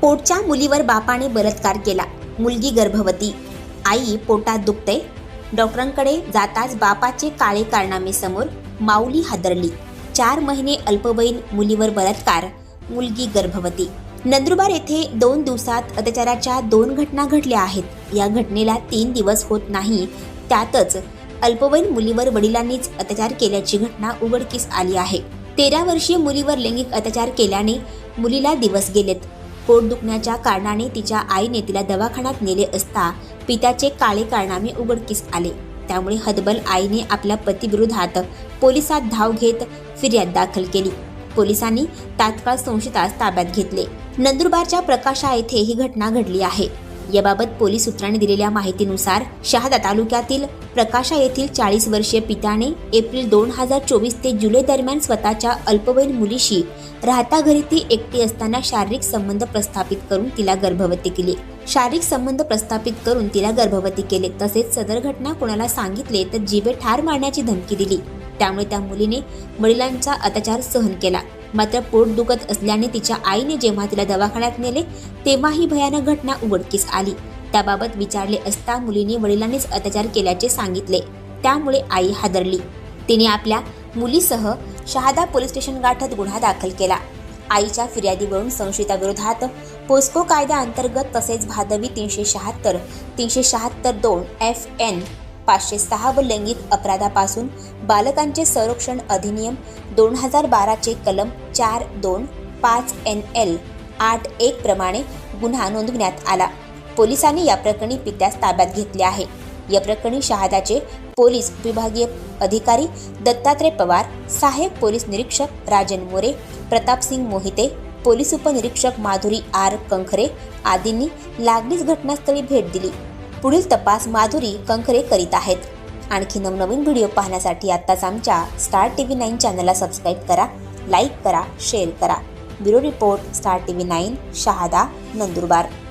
पोटच्या मुलीवर बापाने बलात्कार केला. मुलगी गर्भवती. आई पोटात दुखते. डॉक्टरांकडे जाताच बापाचे काळे कारनामे समोर माऊली हादरली. चार महिने अल्पवयीन मुलीवर बलात्कार. मुलगी गर्भवती. नंदुरबार येथे दोन दिवसात अत्याचाराच्या दोन घटना घडल्या आहेत. या घटनेला तीन दिवस होत नाही. त्यातच अल्पवयीन मुलीवर वडिलांनीच अत्याचार केल्याची घटना उघडकीस आली आहे. तेरा वर्षीय मुलीवर लैंगिक अत्याचार केल्याने मुलीला दिवस गेलेत. पोट दुखण्याच्या कारणाने तिच्या आईने तिला दवाखान्यात नेले असता पित्याचे काळे कारणामे उघडकीस आले. त्यामुळे हदबल आईने आपल्या पतीविरोधात पोलिसात धाव घेत फिर्याद दाखल केली. पोलिसांनी तात्काळ संशयितास ताब्यात घेतले. नंदुरबारच्या प्रकाशा येथे ही घटना घडली आहे. याबाबत पोलीस सूत्रांनी दिलेल्या माहितीनुसार शहादा तालुक्यातील प्रकाशा येथील चाळीस वर्षीय पित्याने एप्रिल दोन हजार चोवीस ते जुलै दरम्यान स्वतःच्या अल्पवयीन मुलीशी राहता घरी ती एकटी असताना शारीरिक संबंध प्रस्थापित करून तिला गर्भवती केली. शारीरिक संबंध प्रस्थापित करून तिला गर्भवती केले. तसेच सदर घटना कोणाला सांगितले तर जीवे ठार मारण्याची धमकी दिली. त्यामुळे त्या मुलीने वडिलांचा अत्याचार सहन केला. मात्र पोट दुखत असल्याने तिच्या आईने जेव्हा तिला दवाखान्यात नेले तेव्हा ही भयानक घटना उघडकीस आली. त्याबाबत विचारले असता मुलीने वडिलांनीच अत्याचार केल्याचे सांगितले. त्यामुळे आई हादरली. तिने आपल्या मुलीसह शहादा पोलीस स्टेशन गाठत गुन्हा दाखल केला. आईच्या फिर्यादीवरून संशयिताविरोधात पोस्को कायद्याअंतर्गत तसेच भादवी तीनशे शहात्तर तीनशे शहात्तर दोन एफ एन पाचशे सहा व लैंगिक अपराधापासून बालकांचे संरक्षण अधिनियम दोन हजार बाराचे कलम चार दोन पाच एन एल आठ एक प्रमाणे गुन्हा नोंदवण्यात आला. पोलिसांनी या प्रकरणी पित्यास ताब्यात घेतले आहे. या प्रकरणी शहादाचे पोलीस विभागीय अधिकारी दत्तात्रय पवार सहाय्यक पोलीस निरीक्षक राजन मोरे प्रतापसिंग मोहिते पोलीस उपनिरीक्षक माधुरी आर कंखरे आदींनी लागलीच घटनास्थळी भेट दिली. पुढील तपास माधुरी कंखरे करीत आहेत. आणखी नवनवीन व्हिडिओ पाहण्यासाठी आत्ताच आमच्या स्टार टी व्ही नाईन चॅनलला सबस्क्राईब करा लाईक करा शेअर करा. Bureau report star T V nine Shahada Nandurbar.